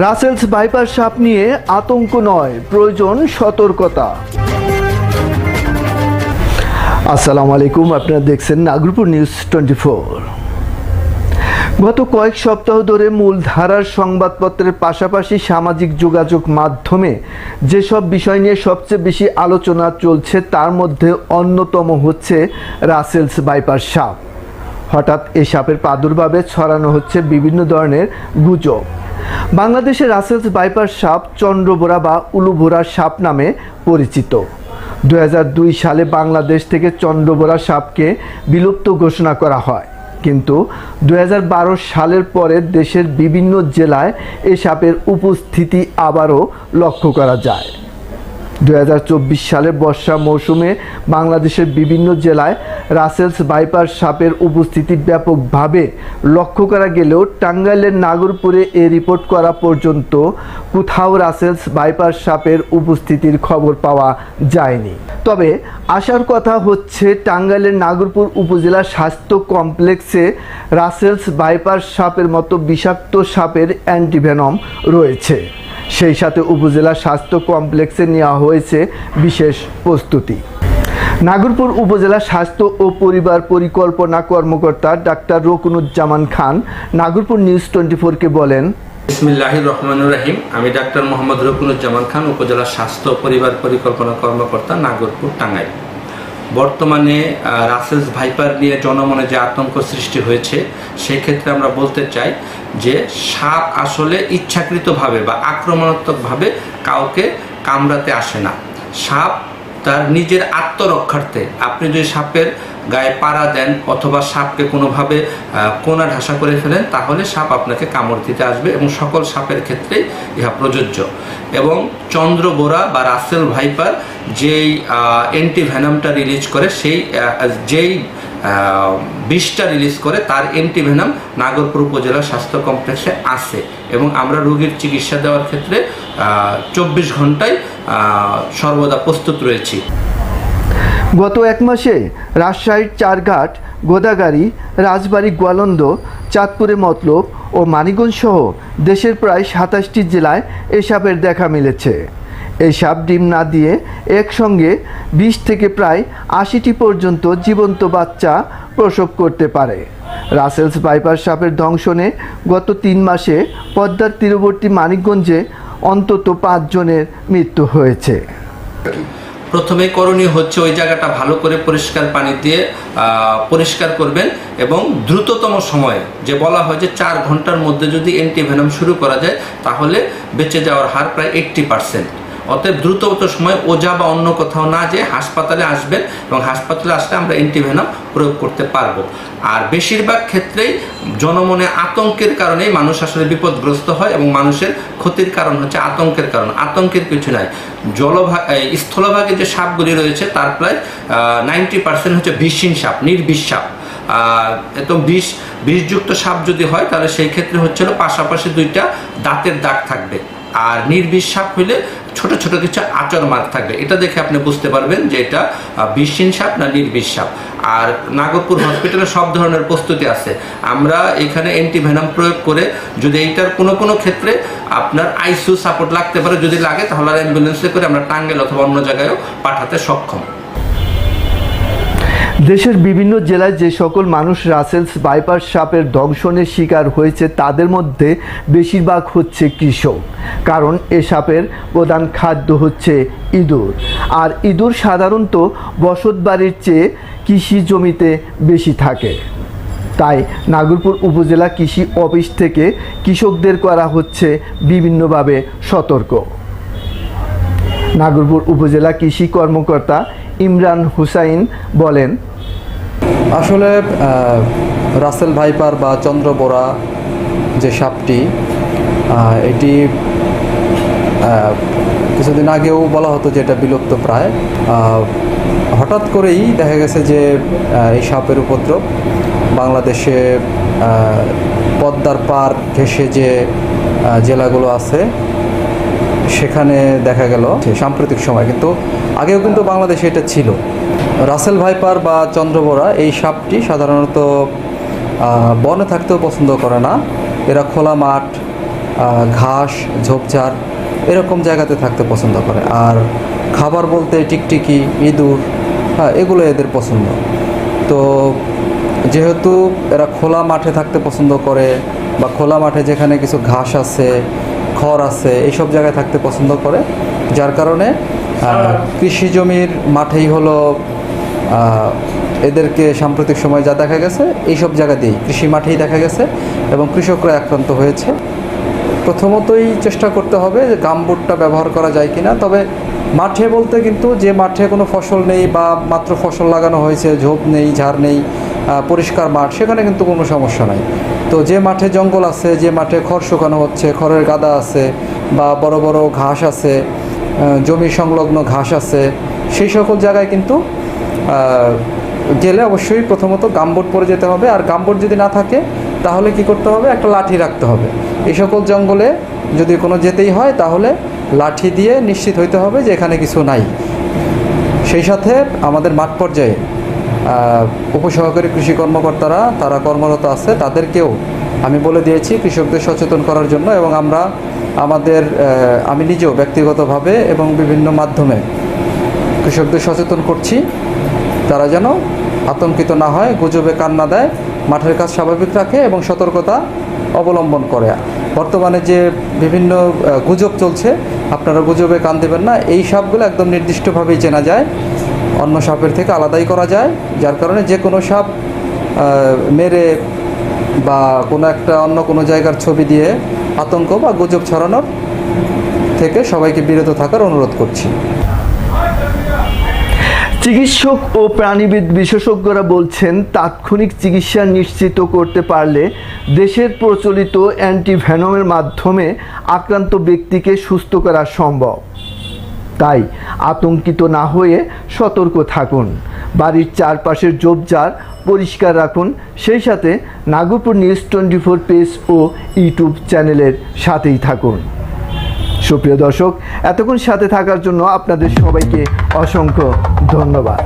Russell's viper সাপ নিয়ে আতঙ্ক নয়, প্রয়োজন সতর্কতা। আসসালামু আলাইকুম, আপনারা দেখছেন নাগরপুর নিউজ টোয়েন্টি ফোর। গত কয়েক সপ্তাহ ধরে মূলধারার সংবাদপত্রের পাশাপাশি সামাজিক যোগাযোগ মাধ্যমে যেসব বিষয় নিয়ে সবচেয়ে বেশি আলোচনা চলছে, তার মধ্যে অন্যতম হচ্ছে রাসেলস বাইপার সাপ। হঠাৎ এই সাপের প্রাদুর্ভাবে ছড়ানো হচ্ছে বিভিন্ন ধরনের গুজব। বাংলাদেশে রাসেলস বাইপার সাপ চন্দ্রবোরা বা উলুভোরা সাপ নামে পরিচিত। দুই হাজার দুই সালে বাংলাদেশ থেকে চন্দ্রবোরা সাপকে বিলুপ্ত ঘোষণা করা হয়। কিন্তু দুই হাজার বারো সালের পরে দেশের বিভিন্ন জেলায় এ সাপের উপস্থিতি আবারও লক্ষ্য করা যায়। দু সালের বর্ষা মৌসুমে বাংলাদেশের বিভিন্ন জেলায় রাসেলস বাইপার সাপের উপস্থিতি ব্যাপকভাবে লক্ষ্য করা গেলেও টাঙ্গাইলের নাগরপুরে এ রিপোর্ট করা পর্যন্ত কোথাও রাসেলস বাইপার সাপের উপস্থিতির খবর পাওয়া যায়নি। তবে আসার কথা হচ্ছে, টাঙ্গাইলের নাগরপুর উপজেলা স্বাস্থ্য কমপ্লেক্সে রাসেলস বাইপার সাপের মতো বিষাক্ত সাপের অ্যান্টিভেনম রয়েছে। সেই সাথে উপজেলা স্বাস্থ্য কমপ্লেক্সে নেওয়া হয়েছে বিশেষ প্রস্তুতি। নাগরপুর উপজেলা স্বাস্থ্য ও পরিবার পরিকল্পনা কর্মকর্তা doctor Rokunuzzaman Khan Nagarpur news twenty ফোরকে বলেন, বিসমিল্লাহির রহমানুর রাহিম। আমি ডাক্তার মোহাম্মদ রকুনুজ্জামান খান, উপজেলা স্বাস্থ্য পরিবার পরিকল্পনা কর্মকর্তা নাগরপুর, টাঙ্গাইল। বর্তমানে রাসেলস ভাইপার নিয়ে জনমনে যে আতঙ্ক সৃষ্টি হয়েছে, সেক্ষেত্রে আমরা বলতে চাই যে সাপ আসলে ইচ্ছাকৃতভাবে বা আক্রমণাত্মকভাবে কাউকে কামড়াতে আসে না। সাপ তার নিজের আত্মরক্ষার্থে আপনি যদি সাপের গায়ে পাড়া দেন অথবা সাপকে কোনোভাবে কোনা ঢাসা করে ফেলেন, তাহলে সাপ আপনাকে কামড় দিতে আসবে এবং সকল সাপের ক্ষেত্রেই ইহা প্রযোজ্য। এবং চন্দ্র চন্দ্রবোরা বা রাসেল ভাইপার যেই অ্যান্টিভেনামটা রিলিজ করে, সেই যেই বিষটা রিলিজ করে, তার অ্যান্টিভেনাম নাগরপুর উপজেলা স্বাস্থ্য কমপ্লেক্সে আছে। এবং আমরা রোগীর চিকিৎসা দেওয়ার ক্ষেত্রে চব্বিশ ঘন্টায় সর্বদা প্রস্তুত রয়েছি। গত এক মাসে রাজশাহীর চারঘাট গোদাগাড়ি রাজবাড়ী, গোয়ালন্দ চাঁদপুরে মতলব ও মানিগঞ্জ সহ দেশের প্রায় সাতাশটি জেলায় এ সাপের দেখা মিলেছে। এই সাপ ডিম না দিয়ে একসঙ্গে বিশ থেকে প্রায় আশিটি পর্যন্ত জীবন্ত বাচ্চা প্রসব করতে পারে। রাসেলস বাইপার সাপের দংশনে গত তিন মাসে পদ্মার তীরবর্তী মানিকগঞ্জে অন্তত পাঁচজনের মৃত্যু হয়েছে। প্রথমে করণীয় হচ্ছে ওই জায়গাটা ভালো করে পরিষ্কার পানি দিয়ে পরিষ্কার করবেন এবং দ্রুততম সময়ে, যে বলা হয় যে চার ঘণ্টার মধ্যে যদি অ্যান্টিভেনম শুরু করা যায়, তাহলে বেঁচে যাওয়ার হার প্রায় এইট্টি পার্সেন্ট অতএব দ্রুততম সময় ওজা বা অন্য কোথাও না যেয়ে হাসপাতালে আসবেন এবং হাসপাতালে আসলে আমরা অ্যান্টিভেনম প্রয়োগ করতে পারব। আর বেশিরভাগ ক্ষেত্রেই জনমনে আতঙ্কের কারণেই মানুষ আসলে বিপদগ্রস্ত হয় এবং মানুষের ক্ষতির কারণ হচ্ছে আতঙ্কের কারণ। আতঙ্কের কিছু নাই। জলভাগ স্থলভাগে যে সাপগুলি রয়েছে তার প্রায় নাইনটি পার্সেন্ট হচ্ছে বিষহীন সাপ, নির্বিষ সাপ। এত বিষ, বিষযুক্ত সাপ যদি হয় তাহলে সেই ক্ষেত্রে হচ্ছিল পাশাপাশি দুইটা দাঁতের দাগ থাকবে। আর নির্বিষ সাপ হইলে ছোট ছোট কিছু আচর মার্ক থাকবে। এটা দেখে আপনি বুঝতে পারবেন যে এটা বিশ্বিন সাপ না নির্বিষ সাপ। আর নাগরপুর হসপিটালে সব ধরনের প্রস্তুতি আছে। আমরা এখানে অ্যান্টিভেনাম প্রয়োগ করে যদি এইটার কোনো কোনো ক্ষেত্রে আপনার আইসিউ সাপোর্ট লাগতে পারে, যদি লাগে তাহলে অ্যাম্বুলেন্সে করে আমরা টাঙ্গেল অথবা অন্য জায়গায়ও পাঠাতে সক্ষম। দেশের বিভিন্ন জেলায় যে সকল মানুষ রাসেলস বাইপার সাপের দংশনের শিকার হয়েছে, তাদের মধ্যে বেশিরভাগ হচ্ছে কৃষক। কারণ এ সাপের প্রধান খাদ্য হচ্ছে ইঁদুর। আর ইঁদুর সাধারণত বসত বাড়ির চেয়ে কৃষি জমিতে বেশি থাকে। তাই নাগরপুর উপজেলা কৃষি অফিস থেকে কৃষকদের করা হচ্ছে বিভিন্নভাবে সতর্ক। নাগরপুর উপজেলা কৃষি কর্মকর্তা ইমরান হুসাইন বলেন। আসলে রাসেল ভাইপার বা চন্দ্র চন্দ্রবোরা যে সাপটি এটি কিছুদিন আগেও বলা হতো যে এটা বিলুপ্ত প্রায়। হঠাৎ করেই দেখা গেছে যে এই সাপের উপদ্রব বাংলাদেশে পদ্মার পার ঘেঁষে যে জেলাগুলো আছে সেখানে দেখা গেল সাম্প্রতিক সময়। কিন্তু আগেও কিন্তু বাংলাদেশে এটা ছিল। রাসেল ভাইপার বা চন্দ্রবোরা এই সাপটি সাধারণত বনে থাকতেও পছন্দ করে না। এরা খোলা মাঠ ঘাস, ঝোপঝাড় এরকম জায়গাতে থাকতে পছন্দ করে। আর খাবার বলতে টিকটিকি, ইঁদুর হ্যাঁ এগুলো এদের পছন্দ। তো যেহেতু এরা খোলা মাঠে থাকতে পছন্দ করে বা খোলা মাঠে যেখানে কিছু ঘাস আছে খড় আছে, এইসব জায়গায় থাকতে পছন্দ করে, যার কারণে কৃষি জমির মাঠেই হলো এদেরকে সাম্প্রতিক সময় যা দেখা গেছে, এইসব জায়গা দিয়েই, কৃষি মাঠেই দেখা গেছে এবং কৃষকরা আক্রান্ত হয়েছে। প্রথমতই চেষ্টা করতে হবে যে গামবুটটা ব্যবহার করা যায় কিনা, তবে মাঠে বলতে কিন্তু যে মাঠে কোনো ফসল নেই বা মাত্র ফসল লাগানো হয়েছে, ঝোপ নেই, ঝাড় নেই পরিষ্কার মাঠ, সেখানে কিন্তু কোনো সমস্যা নাই। তো যে মাঠে জঙ্গল আছে, যে মাঠে খড় শুকানো হচ্ছে, খড়ের গাদা আছে বা বড় বড় ঘাস আছে জমি সংলগ্ন ঘাস আছে, সেই সকল জায়গায় কিন্তু গেলে অবশ্যই প্রথমত গামবোট পরে যেতে হবে। আর গামবোট যদি না থাকে, তাহলে কি করতে হবে? একটা লাঠি রাখতে হবে। এই সকল জঙ্গলে যদি কোনো যেতেই হয়, তাহলে লাঠি দিয়ে নিশ্চিত হইতে হবে যে এখানে কিছু নাই। সেই সাথে আমাদের মাঠ পর্যায়ে উপসহকারী কৃষি কর্মকর্তারা, তারা কর্মরত আছে, তাদেরকেও আমি বলে দিয়েছি কৃষকদের সচেতন করার জন্য এবং আমরা আমাদের আমি নিজেও ব্যক্তিগতভাবে এবং বিভিন্ন মাধ্যমে কৃষকদের সচেতন করছি। তারা যেন আতঙ্কিত না হয়, গুজবে কান না দেয়, মাঠের কাজ স্বাভাবিক রাখে এবং সতর্কতা অবলম্বন করে। বর্তমানে যে বিভিন্ন গুজব চলছে, আপনারা গুজবে কান দেবেন না, এই সবগুলো একদম নির্দিষ্টভাবেই চেনা যায়। অন্য সাপের থেকে আলাদাই করা যায়, যার কারণে যে কোনো সাপ মেরে বা কোনো একটা অন্য কোনো জায়গার ছবি দিয়ে আতঙ্ক বা গুজব ছড়ানোর থেকে সবাইকে বিরত থাকার অনুরোধ করছি। চিকিৎসক ও প্রাণীবিদ বিশেষজ্ঞরা বলছেন, তাৎক্ষণিক চিকিৎসা নিশ্চিত করতে পারলে দেশের প্রচলিত অ্যান্টিভেনমের মাধ্যমে আক্রান্ত ব্যক্তিকে সুস্থ করা সম্ভব। তাই আতঙ্কিত না হয়ে সতর্ক থাকুন। বাড়ির চারপাশের জোপঝাড় পরিষ্কার রাখুন। সেই সাথে Nagpur news twenty four page ও ইউটিউব চ্যানেলের সাথেই থাকুন। সুপ্রিয় দর্শক, এতক্ষণ সাথে থাকার জন্য আপনাদের সবাইকে অসংখ্য ধন্যবাদ।